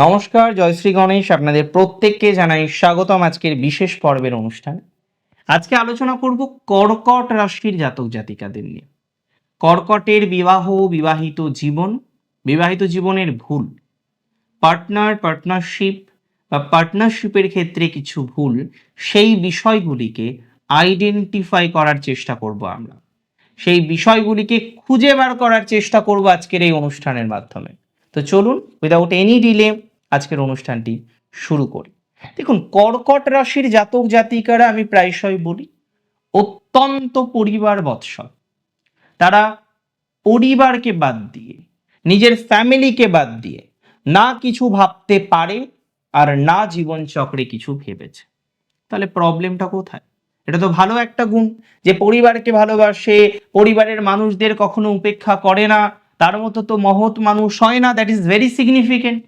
নমস্কার জয়শ্রী গণেশ। আপনাদের প্রত্যেককে জানাই স্বাগতম আজকের বিশেষ পর্বের অনুষ্ঠান। আজকে আলোচনা করব কর্কট রাশির জাতক জাতিকাদের নিয়ে। কর্কটের বিবাহ বিবাহিত জীবন, বিবাহিত জীবনের ভুল, পার্টনার, পার্টনারশিপ বা পার্টনারশিপের ক্ষেত্রে কিছু ভুল, সেই বিষয়গুলিকে আইডেন্টিফাই করার চেষ্টা করব আমরা। সেই বিষয়গুলিকে খুঁজে বার করার চেষ্টা করব আজকের এই অনুষ্ঠানের মাধ্যমে। তো চলুন উইদাউট এনি ডিলে আজকের অনুষ্ঠানটি শুরু করি। দেখুন, কর্কট রাশির জাতক জাতিকারা আমি প্রায়শই বলি, অত্যন্ত পরিবার বৎসল তারা পরিবারকে বাদ দিয়ে, নিজের ফ্যামিলিকে বাদ দিয়ে না কিছু ভাবতে পারে আর না জীবন চক্রে কিছু ভেবেছে। তাহলে প্রবলেমটা কোথায়? এটা তো ভালো একটা গুণ যে পরিবারকে ভালোবাসে, পরিবারের মানুষদের কখনো উপেক্ষা করে না, তার মতো তো মহৎ মানুষ হয় না that is very significant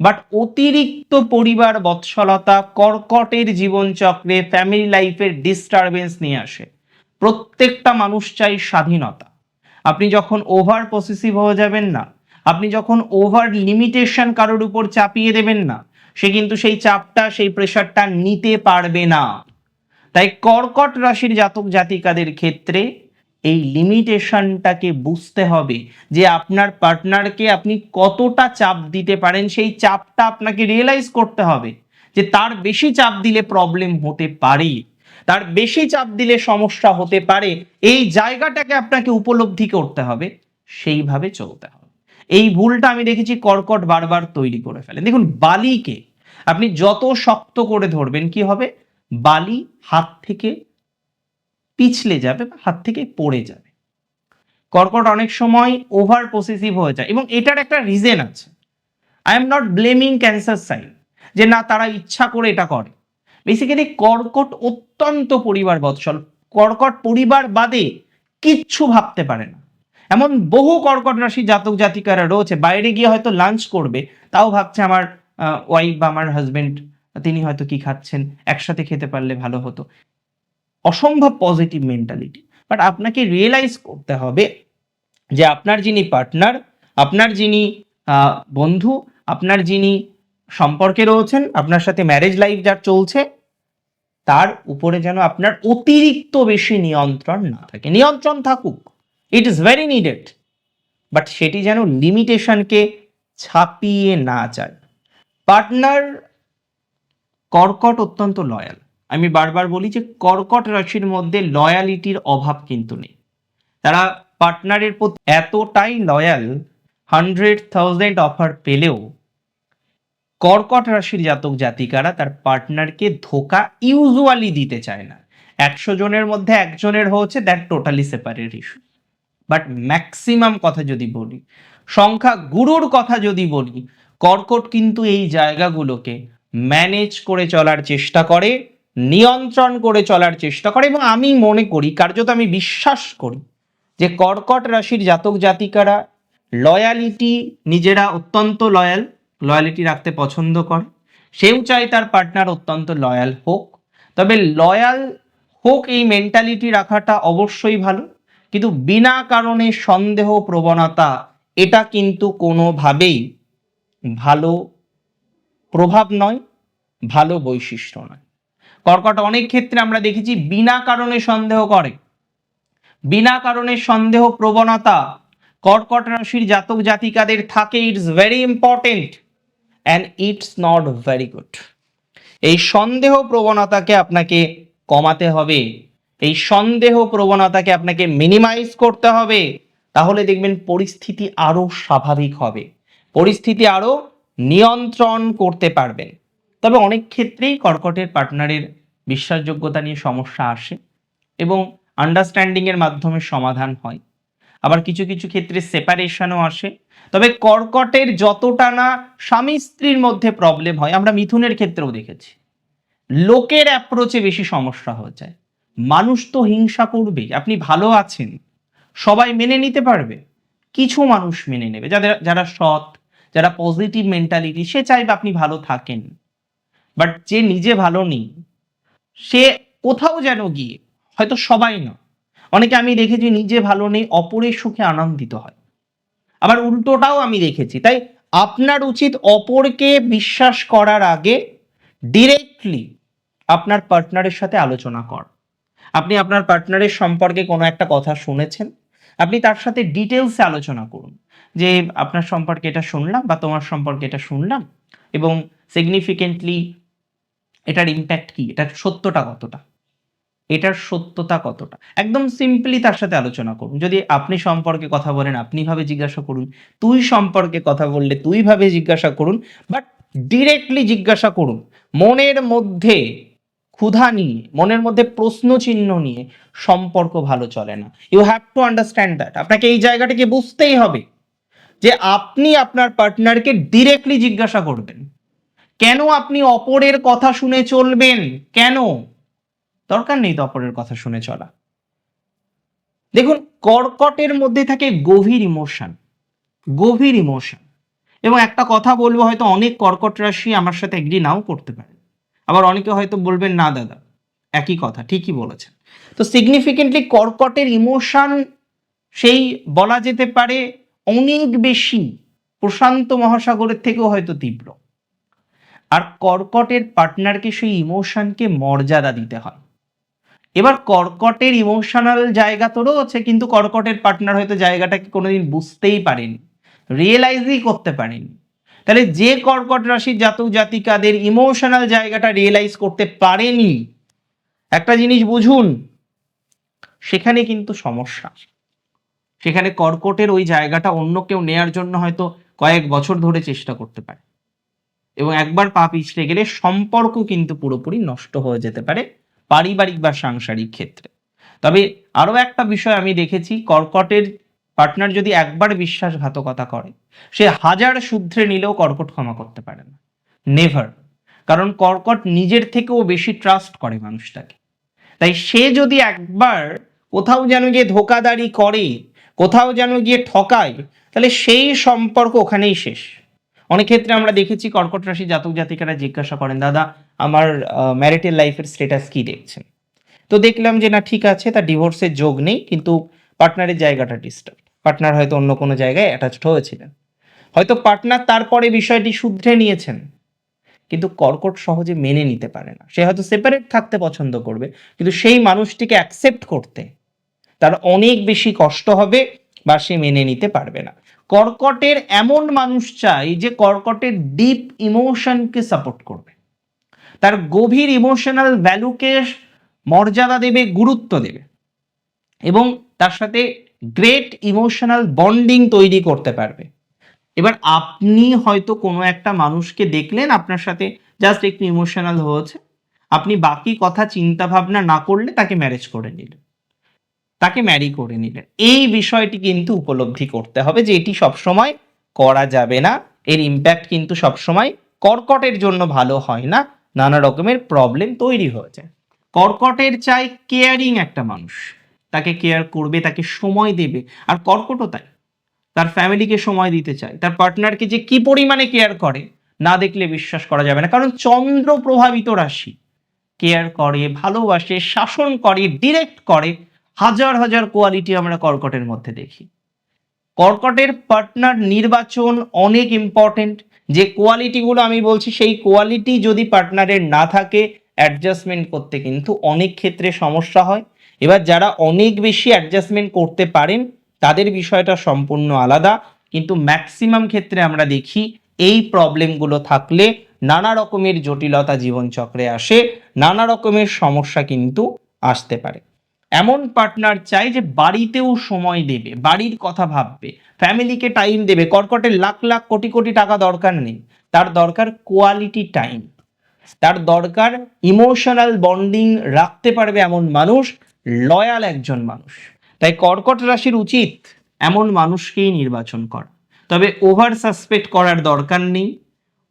but অতিরিক্ত পরিবার বৎসলতা, কর্কটের জীবনচক্রে ফ্যামিলি লাইফের ডিস্টারবেন্স নিয়ে আসে। প্রত্যেকটা মানুষ চাই স্বাধীনতা। আপনি যখন ওভার পসেসিভ হয়ে যাবেন না, আপনি যখন ওভার লিমিটেশন কারোর উপর চাপিয়ে দেবেন না, সে কিন্তু সেই চাপটা, সেই প্রেশারটা নিতে পারবে না। তাই কর্কট রাশির জাতক জাতিকাদের ক্ষেত্রে এই লিমিটেশনটাকে বুঝতে হবে যে আপনার পার্টনারকে আপনি কতটা চাপ দিতে পারেন, সেই চাপটা আপনাকে রিয়েলাইজ করতে হবে যে তার বেশি চাপ দিলে প্রবলেম হতে পারে। তার বেশি চাপ দিলে সমস্যা হতে পারে। এই জায়গাটাকে আপনাকে উপলব্ধি করতে হবে, সেইভাবে চলতে হবে। এই ভুলটা আমি দেখেছি কর্কট বারবার তৈরি করে ফেলেন দেখুন, বালিকে আপনি যত শক্ত করে ধরবেন, কি হবে? বালি হাত থেকে পিছলে যাবে বা হাত থেকে পড়ে যাবে। কর্কট অনেক সময় ওভার পসেসিভ হয়ে যায় এবং এটার একটা রিজন আছে। I am not blaming cancer sign যে না, তারা ইচ্ছা করে এটা করে। বেসিক্যালি কর্কট অত্যন্ত পরিবার বৎসল কর্কট পরিবার বাদে কিচ্ছু ভাবতে পারে না। এমন বহু কর্কট রাশি জাতক জাতিকারা রয়েছে, বাইরে গিয়ে হয়তো লাঞ্চ করবে, তাও ভাবছে আমার ওয়াইফ বা আমার হাজবেন্ড তিনি হয়তো কি খাচ্ছেন, একসাথে খেতে পারলে ভালো হতো। অসম্ভব পজিটিভ মেন্টালিটি বাট আপনাকে রিয়েলাইজ করতে হবে যে আপনার যিনি পার্টনার আপনার যিনি বন্ধু, আপনার যিনি সম্পর্কে রয়েছেন, আপনার সাথে ম্যারেজ লাইফ যার চলছে, তার উপরে যেন আপনার অতিরিক্ত বেশি নিয়ন্ত্রণ না থাকে। নিয়ন্ত্রণ থাকুক। It is very needed but সেটি যেন লিমিটেশনকে ছাপিয়ে না যায়। পার্টনার কর্কট অত্যন্ত লয়াল আমি বারবার বলি যে কর্কট রাশির মধ্যে লয়ালিটির অভাব কিন্তু নেই। তারা পার্টনারের প্রতি এতটাই লয়াল হান্ড্রেড থাউজেন্ড অফার পেলেও কর্কট রাশির জাতক জাতিকারা তার পার্টনারকে ধোকা ইউজুয়ালি দিতে চায় না। একশো জনের মধ্যে একজনের হচ্ছে that totally separate issue but maximum কথা যদি বলি, সংখ্যা গুরুর কথা যদি বলি, কর্কট কিন্তু এই জায়গাগুলোকে ম্যানেজ করে চলার চেষ্টা করে। নিয়ন্ত্রণ করে চলার চেষ্টা করে এবং আমি মনে করি, কার্যত আমি বিশ্বাস করি যে কর্কট রাশির জাতক জাতিকারা লয়ালিটি নিজেরা অত্যন্ত লয়াল লয়ালিটি রাখতে পছন্দ করে। সেও চায় তার পার্টনার অত্যন্ত লয়াল হোক। তবে লয়াল হোক এই মেন্টালিটি রাখাটা অবশ্যই ভালো। কিন্তু বিনা কারণে সন্দেহ, প্রবণতা, এটা কিন্তু কোনোভাবেই ভালো প্রভাব নয়, ভালো বৈশিষ্ট্য নয়। কর্কট অনেক ক্ষেত্রে আমরা দেখেছি বিনা কারণে সন্দেহ করে। বিনা কারণে সন্দেহ প্রবণতা কর্কট রাশির জাতক জাতিকাদের থাকে it's very important and it's not very good এই সন্দেহ প্রবণতাকে আপনাকে কমাতে হবে। এই সন্দেহ প্রবণতাকে আপনাকে মিনিমাইজ করতে হবে। তাহলে দেখবেন পরিস্থিতি আরও স্বাভাবিক হবে। পরিস্থিতি আরও নিয়ন্ত্রণ করতে পারবেন। তবে অনেক ক্ষেত্রেই কর্কটের পার্টনারের বিশ্বাসযোগ্যতা নিয়ে সমস্যা আসে এবং আন্ডারস্ট্যান্ডিং এর মাধ্যমে সমাধান হয়। আবার কিছু কিছু ক্ষেত্রে সেপারেশনও আসে। তবে কর্কটের যতটা না স্বামী স্ত্রীর মধ্যে প্রবলেম হয়, আমরা মিথুনের ক্ষেত্রেও দেখেছি। লোকের অ্যাপ্রোচে বেশি সমস্যা হয়ে যায়। মানুষ তো হিংসা করবেই, আপনি ভালো আছেন, সবাই মেনে নিতে পারবে, কিছু মানুষ মেনে নেবে। যাদের, যারা সৎ, যারা পজিটিভ মেন্টালিটি সে চাইবে আপনি ভালো থাকেন। বাট যে নিজে ভালো নেই, সে কোথাও যেন গিয়ে, হয়তো সবাই না। অনেকে আমি দেখেছি নিজে ভালো নেই, অপরের সুখে আনন্দিত হয়। আবার উল্টোটাও আমি দেখেছি, তাই আপনার উচিত অপরকে বিশ্বাস করার আগে ডিরেক্টলি আপনার পার্টনারের সাথে আলোচনা কর। আপনি আপনার পার্টনারের সম্পর্কে কোনো একটা কথা শুনেছেন, আপনি তার সাথে ডিটেলসে আলোচনা করুন, যে আপনার সম্পর্কে এটা শুনলাম বা তোমার সম্পর্কে এটা শুনলাম এবং সিগনিফিকেন্টলি এটার ইম্প্যাক্ট কি? এটার সত্যটা কতটা? এটার সত্যতা কতটা? একদম সিম্পলি তার সাথে আলোচনা করুন। যদি আপনি সম্পর্কে কথা বলেন, আপনি ভাবে জিজ্ঞাসা করুন। তুই সম্পর্কে কথা বললে তুই ভাবে জিজ্ঞাসা করুন বাট ডিরেক্টলি জিজ্ঞাসা করুন। মনের মধ্যে ক্ষুধা নিয়ে, মনের মধ্যে প্রশ্ন চিহ্ন নিয়ে সম্পর্ক ভালো চলে না। You have to understand that আপনাকে এই জায়গাটাকে বুঝতেই হবে যে আপনি আপনার পার্টনারকে ডিরেক্টলি জিজ্ঞাসা করবেন। কেন আপনি অপরের কথা শুনে চলবেন? কেন? দরকার নেই তো অপরের কথা শুনে চলা। দেখুন, কর্কটের মধ্যে থাকে গভীর ইমোশন গভীর ইমোশন এবং একটা কথা বলব, হয়তো অনেক কর্কট রাশি আমার সাথে এগ্রি নাও করতে পারে আবার অনেকে হয়তো বলবেন, না দাদা, একই কথা, ঠিকই বলেছেন। তো সিগনিফিকেন্টলি কর্কটের ইমোশন সেই বলা যেতে পারে অনেক বেশি প্রশান্ত মহাসাগরের থেকেও হয়তো তীব্র। আর কর্কটের পার্টনারকে সেই ইমোশনকে মর্যাদা দিতে হয়। এবার কর্কটের ইমোশনাল জায়গা তো রয়েছে, কিন্তু কর্কটের পার্টনার হয়তো জায়গাটাকে কোনোদিন বুঝতেই পারেনি, রিয়েলাইজই করতে পারেনি। তাহলে যে কর্কট রাশির জাতক জাতিকাদের ইমোশনাল জায়গাটা রিয়েলাইজ করতে পারেনি, একটা জিনিস বুঝুন, সেখানে কিন্তু সমস্যা। সেখানে কর্কটের ওই জায়গাটা অন্য কেউ নেয়ার জন্য হয়তো কয়েক বছর ধরে চেষ্টা করতে পারে। এবং একবার পা পিছলে গেলে সম্পর্ক কিন্তু পুরোপুরি নষ্ট হয়ে যেতে পারে পারিবারিক বা সাংসারিক ক্ষেত্রে। তবে আরও একটা বিষয় আমি দেখেছি, কর্কটের পার্টনার যদি একবার বিশ্বাসঘাতকতা করে, সে হাজার সূত্রে নিলেও কর্কট ক্ষমা করতে পারে না। নেভার কারণ কর্কট নিজের থেকেও বেশি ট্রাস্ট করে মানুষটাকে। তাই সে যদি একবার কোথাও যেন গিয়ে ধোকাদারি করে, কোথাও যেন গিয়ে ঠকায়, তাহলে সেই সম্পর্ক ওখানেই শেষ। অনেক ক্ষেত্রে আমরা দেখেছি কর্কট রাশি জাতক জাতিকারা জিজ্ঞাসা করেন, দাদা, আমার ম্যারিটাল লাইফের স্ট্যাটাস কি দেখছেন? তো দেখলাম যে না, ঠিক আছে, তার ডিভোর্সের যোগ নেই, কিন্তু পার্টনারের জায়গাটা ডিস্টার্ব পার্টনার হয়তো অন্য কোনো জায়গায় অ্যাটাচড হয়েছিলেন। হয়তো পার্টনার তারপরে বিষয়টি শুধরে নিয়েছেন, কিন্তু কর্কট সহজে মেনে নিতে পারে না। সে হয়তো সেপারেট থাকতে পছন্দ করবে, কিন্তু সেই মানুষটিকে অ্যাকসেপ্ট করতে তার অনেক বেশি কষ্ট হবে বা সে মেনে নিতে পারবে না। কর্কটের এমন মানুষ চাই যে কর্কটের ডিপ ইমোশনকে সাপোর্ট করবে। তার গভীর ইমোশনাল ভ্যালুকে মর্যাদা দেবে, গুরুত্ব দেবে এবং তার সাথে গ্রেট ইমোশনাল বন্ডিং তৈরি করতে পারবে। এবার আপনি হয়তো কোনো একটা মানুষকে দেখলেন, আপনার সাথে জাস্ট একটু ইমোশনাল হয়েছে, আপনি বাকি কথা চিন্তা ভাবনা না করলে তাকে ম্যারেজ করে নিলেন। তাকে ম্যারি করে নিলেন। এই বিষয়টি কিন্তু উপলব্ধি করতে হবে যে এটি সবসময় করা যাবে না। এর ইম্প্যাক্ট কিন্তু সবসময় কর্কটের জন্য ভালো হয় না। নানা রকমের প্রবলেম তৈরি হয়ে যায়। কর্কটের চাই কেয়ারিং একটা মানুষ। তাকে কেয়ার করবে, তাকে সময় দেবে। আর কর্কটও তাই। তার ফ্যামিলিকে সময় দিতে চায়। তার পার্টনারকে যে কি পরিমাণে কেয়ার করে, না দেখলে বিশ্বাস করা যাবে না। কারণ চন্দ্র প্রভাবিত রাশি। কেয়ার করে, ভালোবাসে, শাসন করে ডিরেক্ট করে হাজার হাজার কোয়ালিটি আমরা কর্কটের মধ্যে দেখি। কর্কটের পার্টনার নির্বাচন অনেক ইম্পর্টেন্ট যে কোয়ালিটিগুলো আমি বলছি, সেই কোয়ালিটি যদি পার্টনারের না থাকে অ্যাডজাস্টমেন্ট করতে কিন্তু অনেক ক্ষেত্রে সমস্যা হয়। এবার যারা অনেক বেশি অ্যাডজাস্টমেন্ট করতে পারেন, তাদের বিষয়টা সম্পূর্ণ আলাদা। কিন্তু ম্যাক্সিমাম ক্ষেত্রে আমরা দেখি, এই প্রবলেমগুলো থাকলে নানা রকমের জটিলতা জীবনচক্রে আসে, নানা রকমের সমস্যা কিন্তু আসতে পারে। এমন পার্টনার চাই যে বাড়িতেও সময় দেবে, বাড়ির কথা ভাববে ফ্যামিলিকে টাইম দেবে। কর্কটের লাখ লাখ কোটি কোটি টাকা দরকার নেই। তার দরকার কোয়ালিটি টাইম তার দরকার ইমোশনাল বন্ডিং রাখতে পারবে এমন মানুষ লয়াল একজন মানুষ। তাই কর্কট রাশির উচিত এমন মানুষকেই নির্বাচন করা। তবে ওভার সাসপেক্ট করার দরকার নেই।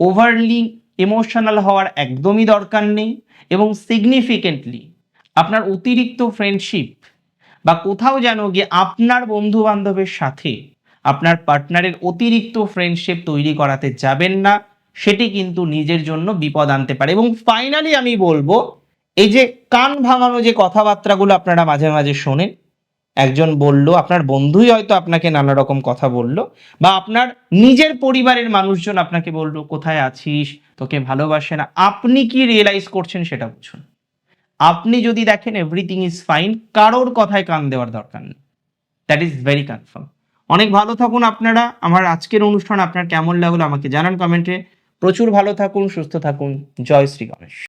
ওভারলি ইমোশনাল হওয়ার একদমই দরকার নেই। এবং সিগনিফিকেন্টলি আপনার অতিরিক্ত ফ্রেন্ডশিপ বা কোথাও যেন গিয়ে আপনার বন্ধু বান্ধবের সাথে আপনার পার্টনারের অতিরিক্ত ফ্রেন্ডশিপ তৈরি করাতে যাবেন না, সেটি কিন্তু নিজের জন্য বিপদ আনতে পারে। এবং ফাইনালি আমি বলব, এই যে কান ভাঙানো যে কথাবার্তাগুলো আপনারা মাঝে মাঝে শোনেন, একজন বলল, আপনার বন্ধুই হয়তো আপনাকে নানা রকম কথা বলল, বা আপনার নিজের পরিবারের মানুষজন আপনাকে বলল, কোথায় আছিস? তোকে ভালোবাসে না। আপনি কি রিয়েলাইজ করছেন সেটা বুঝুন। আপনি যদি দেখেন এভরিথিং ইজ ফাইন কারোর কথায় কান দেওয়ার দরকার নেই। দ্যাট ইজ ভেরি কনফার্ম অনেক ভালো থাকুন আপনারা। আমার আজকের অনুষ্ঠান আপনার কেমন লাগল আমাকে জানান কমেন্টে প্রচুর ভালো থাকুন, সুস্থ থাকুন। জয় শ্রী গণেশ।